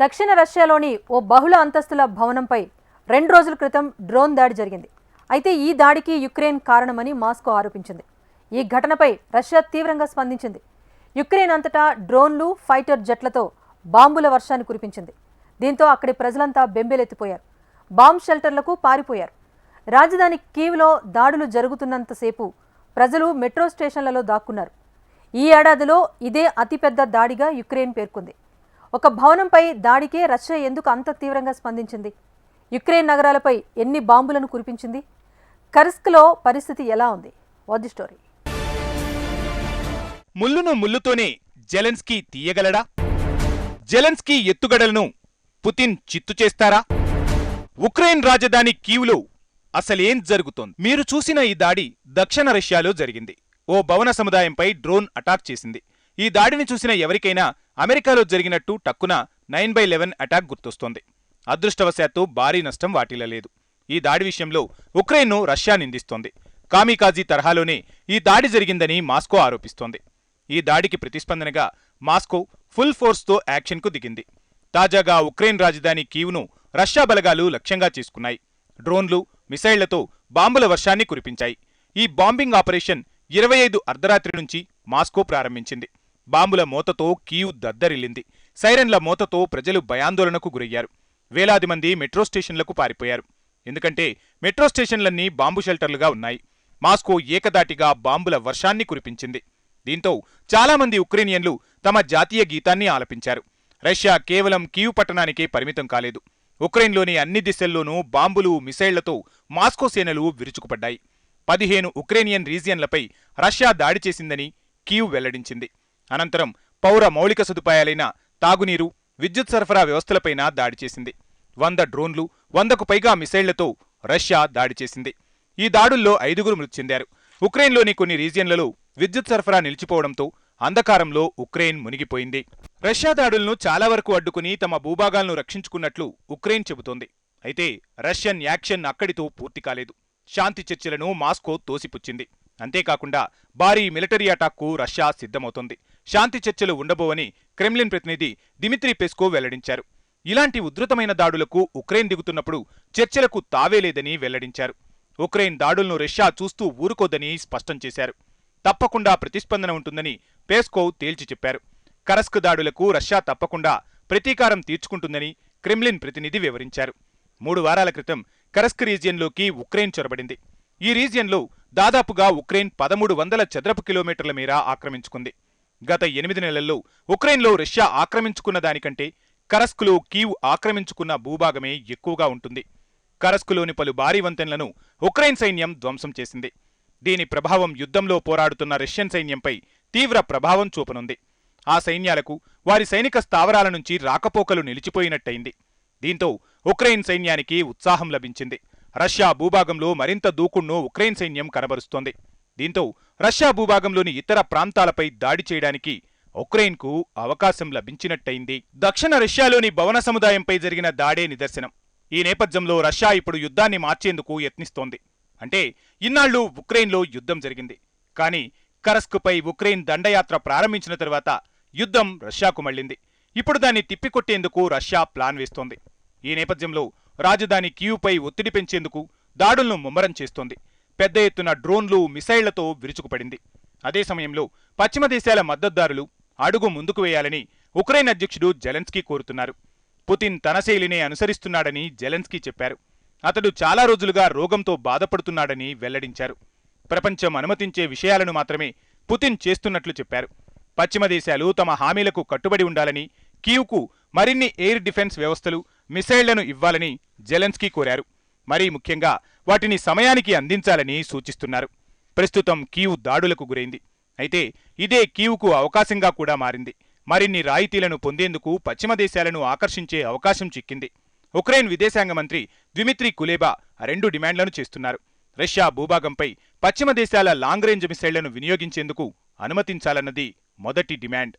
దక్షిణ రష్యాలోని ఓ బహుళ అంతస్తుల భవనంపై రెండు రోజుల క్రితం డ్రోన్ దాడి జరిగింది. అయితే ఈ దాడికి యుక్రెయిన్ కారణమని మాస్కో ఆరోపించింది. ఈ ఘటనపై రష్యా తీవ్రంగా స్పందించింది. యుక్రెయిన్ అంతటా డ్రోన్లు ఫైటర్ జెట్లతో బాంబుల వర్షాన్ని కురిపించింది. దీంతో అక్కడి ప్రజలంతా బెంబేలెత్తిపోయారు. బాంబ్ షెల్టర్లకు పారిపోయారు. రాజధాని కీవ్లో దాడులు జరుగుతున్నంతసేపు ప్రజలు మెట్రో స్టేషన్లలో దాక్కున్నారు. ఈ ఏడాదిలో ఇదే అతిపెద్ద దాడిగా యుక్రెయిన్ పేర్కొంది. ఒక భవనంపై దాడికే రష్యా ఎందుకు అంత తీవ్రంగా స్పందించింది? యుక్రెయిన్ నగరాలపై ఎన్ని బాంబులను కురిపించింది? కరిస్క్లో పరిస్థితి ఎలా ఉంది? What the story. ముల్లును ముల్లుతోనే జెలెన్స్కీ తీయగలడా? జెలెన్స్కీ ఎత్తుగడలను పుతిన్ చిత్తు చేస్తారా? ఉక్రెయిన్ రాజధాని కీవ్లో అసలేం జరుగుతోంది? మీరు చూసిన ఈ దాడి దక్షిణ రష్యాలో జరిగింది. ఓ భవన సముదాయంపై డ్రోన్ అటాక్ చేసింది. ఈ దాడిని చూసిన ఎవరికైనా అమెరికాలో జరిగినట్టు టక్కున నైన్ బై లెవెన్ అటాక్ గుర్తొస్తోంది. అదృష్టవశాత్తు భారీ నష్టం వాటిల్లలేదు ఈ దాడి విషయంలో ఉక్రెయిన్ను రష్యా నిందిస్తోంది. కామికాజీ తరహాలోనే ఈ దాడి జరిగిందని మాస్కో ఆరోపిస్తోంది. ఈ దాడికి ప్రతిస్పందనగా మాస్కో ఫుల్ ఫోర్స్తో యాక్షన్కు దిగింది. తాజాగా ఉక్రెయిన్ రాజధాని కీవ్ను రష్యా బలగాలు లక్ష్యంగా చేసుకున్నాయి. డ్రోన్లు మిసైళ్ళతో బాంబుల వర్షాన్ని కురిపించాయి. ఈ బాంబింగ్ ఆపరేషన్ ఇరవై ఐదు అర్ధరాత్రి నుంచి మాస్కో ప్రారంభించింది. బాంబుల మోతతో కీవ్ దద్దరిల్లింది. సైరన్ల మోతతో ప్రజలు భయాందోళనకు గురయ్యారు. వేలాది మంది మెట్రో స్టేషన్లకు పారిపోయారు. ఎందుకంటే మెట్రో స్టేషన్లన్నీ బాంబు షెల్టర్లుగా ఉన్నాయి. మాస్కో ఏకదాటిగా బాంబుల వర్షాన్ని కురిపించింది. దీంతో చాలామంది ఉక్రేనియన్లు తమ జాతీయ గీతాన్ని ఆలపించారు. రష్యా కేవలం కీవ్ పట్టణానికే పరిమితం కాలేదు. ఉక్రెయిన్లోని అన్ని దిశల్లోనూ బాంబులు మిసైళ్ళతో మాస్కో సేనలు విరుచుకుపడ్డాయి. పదిహేను ఉక్రేనియన్ రీజియన్లపై రష్యా దాడి చేసిందని కీవ్ వెల్లడించింది. అనంతరం పౌర మౌలిక సదుపాయాలైన తాగునీరు విద్యుత్ సరఫరా వ్యవస్థలపైన దాడి చేసింది. వంద డ్రోన్లు వందకు పైగా మిసైళ్ళతో రష్యా దాడి చేసింది. ఈ దాడుల్లో ఐదుగురు మృతి చెందారు. ఉక్రెయిన్లోని కొన్ని రీజియన్లలో విద్యుత్ సరఫరా నిలిచిపోవడంతో అంధకారంలో ఉక్రెయిన్ మునిగిపోయింది. రష్యా దాడులను చాలా వరకు అడ్డుకుని తమ భూభాగాలను రక్షించుకున్నట్లు ఉక్రెయిన్ చెబుతోంది. అయితే రష్యన్ యాక్షన్ అక్కడితో పూర్తి కాలేదు. శాంతి చర్చలను మాస్కో తోసిపుచ్చింది. అంతేకాకుండా భారీ మిలిటరీ అటాక్కు రష్యా సిద్ధమవుతోంది. శాంతి చర్చలు ఉండబోవని క్రెమ్లిన్ ప్రతినిధి దిమిత్రి పెస్కో వెల్లడించారు. ఇలాంటి ఉధృతమైన దాడులకు ఉక్రెయిన్ దిగుతున్నప్పుడు చర్చలకు తావేలేదని వెల్లడించారు. ఉక్రెయిన్ దాడులను రష్యా చూస్తూ ఊరుకోదని స్పష్టం చేశారు. తప్పకుండా ప్రతిస్పందన ఉంటుందని పేస్కోవ్ తేల్చి చెప్పారు. కరస్క్ దాడులకు రష్యా తప్పకుండా ప్రతీకారం తీర్చుకుంటుందని క్రెమ్లిన్ ప్రతినిధి వివరించారు. మూడు వారాల క్రితం కరస్క్ రీజియన్లోకి ఉక్రెయిన్ చొరబడింది. ఈ రీజియన్లో దాదాపుగా ఉక్రెయిన్ పదమూడు వందల చదరపు కిలోమీటర్ల మేర ఆక్రమించుకుంది. గత ఎనిమిది నెలల్లో ఉక్రెయిన్లో రష్యా ఆక్రమించుకున్న దానికంటే కరస్కులో కీవ్ ఆక్రమించుకున్న భూభాగమే ఎక్కువగా ఉంటుంది. కరస్కులోని పలు భారీ వంతెనలను ఉక్రెయిన్ సైన్యం ధ్వంసం చేసింది. దీని ప్రభావం యుద్ధంలో పోరాడుతున్న రష్యన్ సైన్యంపై తీవ్ర ప్రభావం చూపనుంది. ఆ సైన్యాలకు వారి సైనిక స్థావరాల నుంచి రాకపోకలు నిలిచిపోయినట్టయింది. దీంతో ఉక్రెయిన్ సైన్యానికి ఉత్సాహం లభించింది. రష్యా భూభాగంలో మరింత దూకుణ్ణు ఉక్రెయిన్ సైన్యం కనబరుస్తోంది. దీంతో రష్యా భూభాగంలోని ఇతర ప్రాంతాలపై దాడి చేయడానికి ఉక్రెయిన్కు అవకాశం లభించినట్టయింది. దక్షిణ రష్యాలోని భవన సముదాయంపై జరిగిన దాడే నిదర్శనం. ఈ నేపథ్యంలో రష్యా ఇప్పుడు యుద్ధాన్ని మార్చేందుకు యత్నిస్తోంది. అంటే ఇన్నాళ్ళు ఉక్రెయిన్లో యుద్ధం జరిగింది. కానీ కరస్క్పై ఉక్రెయిన్ దండయాత్ర ప్రారంభించిన తరువాత యుద్ధం రష్యాకు మళ్ళింది ఇప్పుడు దాన్ని తిప్పికొట్టేందుకు రష్యా ప్లాన్ వేస్తోంది. ఈ నేపథ్యంలో రాజధాని కీవ్పై ఒత్తిడి పెంచేందుకు దాడులను ముమ్మరం చేస్తోంది. పెద్ద ఎత్తున డ్రోన్లు మిసైళ్ళతో విరుచుకుపడింది. అదే సమయంలో పశ్చిమ దేశాల మద్దతుదారులు అడుగు ముందుకు వేయాలని ఉక్రెయిన్ అధ్యక్షుడు జెలెన్స్కీ కోరుతున్నారు. పుతిన్ తన శైలినే అనుసరిస్తున్నాడని జెలెన్స్కీ చెప్పారు. అతడు చాలా రోజులుగా రోగంతో బాధపడుతున్నాడని వెల్లడించారు. ప్రపంచం అనుమతించే విషయాలను మాత్రమే పుతిన్ చేస్తున్నట్లు చెప్పారు. పశ్చిమ దేశాలు తమ హామీలకు కట్టుబడి ఉండాలని కీవ్కు మరిన్ని ఎయిర్ డిఫెన్స్ వ్యవస్థలు మిసైళ్ళను ఇవ్వాలని జెలెన్స్కీ కోరారు. మరీ ముఖ్యంగా వాటిని సమయానికి అందించాలని సూచిస్తున్నారు. ప్రస్తుతం కీవ్ దాడులకు గురైంది. అయితే ఇదే కీవ్కు అవకాశంగా కూడా మారింది. మరిన్ని రాయితీలను పొందేందుకు పశ్చిమ దేశాలను ఆకర్షించే అవకాశం చిక్కింది. ఉక్రెయిన్ విదేశాంగ మంత్రి ద్విమిత్రి కులేబా రెండు డిమాండ్లను చేస్తున్నారు. రష్యా భూభాగంపై పశ్చిమ దేశాల లాంగ్ రేంజ్ మిసైళ్ళను వినియోగించేందుకు అనుమతించాలన్నది మొదటి డిమాండ్.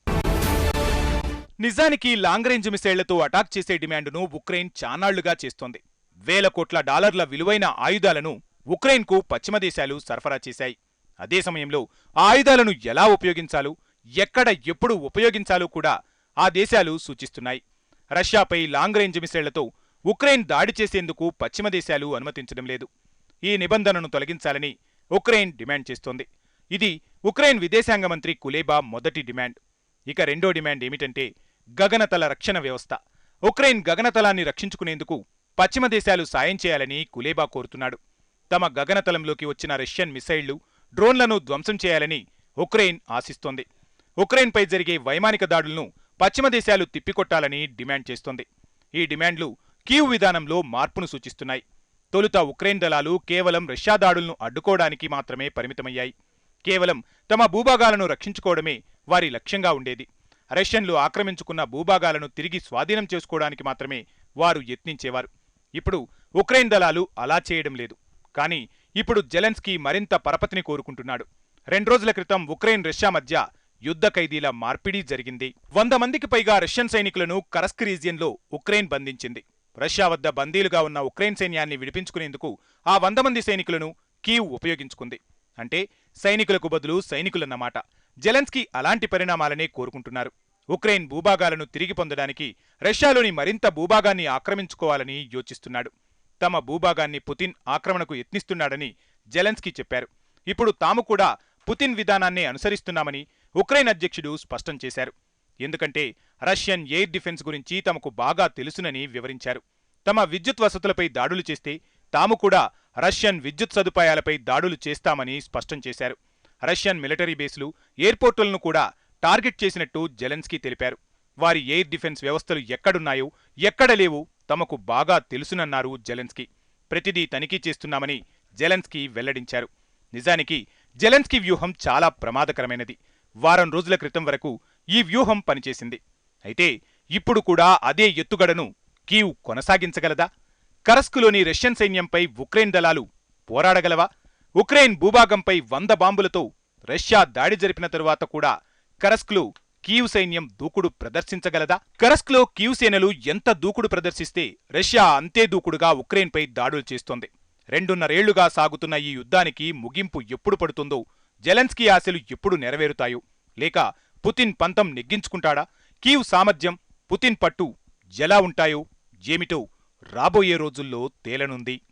నిజానికి లాంగ్ రేంజ్ మిసైళ్ళతో అటాక్ చేసే డిమాండును ఉక్రెయిన్ చానాళ్ళుగా చేస్తోంది. వేల కోట్ల డాలర్ల విలువైన ఆయుధాలను ఉక్రెయిన్కు పశ్చిమ దేశాలు సరఫరా చేశాయి. అదే సమయంలో ఆ ఆయుధాలను ఎలా ఉపయోగించాలో ఎక్కడ ఎప్పుడు ఉపయోగించాలో కూడా ఆ దేశాలు సూచిస్తున్నాయి. రష్యాపై లాంగ్ రేంజ్ మిసైళ్ళతో ఉక్రెయిన్ దాడి చేసేందుకు పశ్చిమ దేశాలు అనుమతించడం లేదు. ఈ నిబంధనను తొలగించాలని ఉక్రెయిన్ డిమాండ్ చేస్తోంది. ఇది ఉక్రెయిన్ విదేశాంగ మంత్రి కులేబా మొదటి డిమాండ్. ఇక రెండో డిమాండ్ ఏమిటంటే గగనతల రక్షణ వ్యవస్థ. ఉక్రెయిన్ గగనతలాన్ని రక్షించుకునేందుకు పశ్చిమ దేశాలు సాయం చేయాలని కులేబా కోరుతున్నాడు. తమ గగనతలంలోకి వచ్చిన రష్యన్ మిసైళ్ళు డ్రోన్లను ధ్వంసం చేయాలని ఉక్రెయిన్ ఆశిస్తోంది. ఉక్రెయిన్పై జరిగే వైమానిక దాడులను పశ్చిమ దేశాలు తిప్పికొట్టాలని డిమాండ్ చేస్తోంది. ఈ డిమాండ్లు కీవ్ విధానంలో మార్పును సూచిస్తున్నాయి. తొలుత ఉక్రెయిన్ దళాలు కేవలం రష్యా దాడులను అడ్డుకోవడానికి మాత్రమే పరిమితమయ్యాయి. కేవలం తమ భూభాగాలను రక్షించుకోవడమే వారి లక్ష్యంగా ఉండేది. రష్యన్లు ఆక్రమించుకున్న భూభాగాలను తిరిగి స్వాధీనం చేసుకోవడానికి మాత్రమే వారు యత్నించేవారు. ఇప్పుడు ఉక్రెయిన్ దళాలు అలా చేయడం లేదు. కానీ ఇప్పుడు జెలెన్స్కీ మరింత పరపతిని కోరుకుంటున్నాడు. రెండు రోజుల క్రితం ఉక్రెయిన్ రష్యా మధ్య యుద్ధ ఖైదీల మార్పిడి జరిగింది. వంద మందికి పైగా రష్యన్ సైనికులను కరస్క్ రీజియన్లో ఉక్రెయిన్ బంధించింది. రష్యా వద్ద బందీలుగా ఉన్న ఉక్రెయిన్ సైన్యాన్ని విడిపించుకునేందుకు ఆ వంద మంది సైనికులను కీవ్ ఉపయోగించుకుంది. అంటే సైనికులకు బదులు సైనికులన్నమాట. జెలెన్స్కీ అలాంటి పరిణామాలనే కోరుకుంటున్నారు. ఉక్రెయిన్ భూభాగాలను తిరిగి పొందడానికి రష్యాలోని మరింత భూభాగాన్ని ఆక్రమించుకోవాలని యోచిస్తున్నాడు. తమ భూభాగాన్ని పుతిన్ ఆక్రమణకు యత్నిస్తున్నాడని జెలెన్స్కీ చెప్పారు. ఇప్పుడు తాము కూడా పుతిన్ విధానాన్నే అనుసరిస్తున్నామని ఉక్రెయిన్ అధ్యక్షుడు స్పష్టం చేశారు. ఎందుకంటే రష్యన్ ఎయిర్ డిఫెన్స్ గురించి తమకు బాగా తెలుసునని వివరించారు. తమ విద్యుత్ వసతులపై దాడులు చేస్తే తాము కూడా రష్యన్ విద్యుత్ సదుపాయాలపై దాడులు చేస్తామని స్పష్టం చేశారు. రష్యన్ మిలిటరీ బేస్లు ఎయిర్పోర్టులను కూడా టార్గెట్ చేసినట్టు జెలెన్స్కీ తెలిపారు. వారి ఎయిర్ డిఫెన్స్ వ్యవస్థలు ఎక్కడున్నాయో ఎక్కడ లేవు తమకు బాగా తెలుసునన్నారు జెలెన్స్కీ. ప్రతిదీ తనిఖీ చేస్తున్నామని జెలెన్స్కీ వెల్లడించారు. నిజానికి జెలెన్స్కీ వ్యూహం చాలా ప్రమాదకరమైనది. వారం రోజుల క్రితం వరకు ఈ వ్యూహం పనిచేసింది. అయితే ఇప్పుడు కూడా అదే ఎత్తుగడను కీవ్ కొనసాగించగలదా? కరస్కులోని రష్యన్ సైన్యంపై ఉక్రెయిన్ దళాలు పోరాడగలవా? ఉక్రెయిన్ భూభాగంపై వంద బాంబులతో రష్యా దాడి జరిపిన తరువాత కూడా కరస్క్లో కీవ్ సైన్యం దూకుడు ప్రదర్శించగలదా? కరస్క్లో కీవ్ సేనలు ఎంత దూకుడు ప్రదర్శిస్తే రష్యా అంతే దూకుడుగా ఉక్రెయిన్పై దాడులు చేస్తోంది. రెండున్నరేళ్ళుగా సాగుతున్న ఈ యుద్ధానికి ముగింపు ఎప్పుడు పడుతుందో జెలెన్స్కీ ఆశలు ఎప్పుడు నెరవేరుతాయో లేక పుతిన్ పంతం నెగ్గించుకుంటాడా? కీవ్ సామర్థ్యం పుతిన్ పట్టు ఎలా ఉంటాయో ఏమిటో రాబోయే రోజుల్లో తేలనుంది.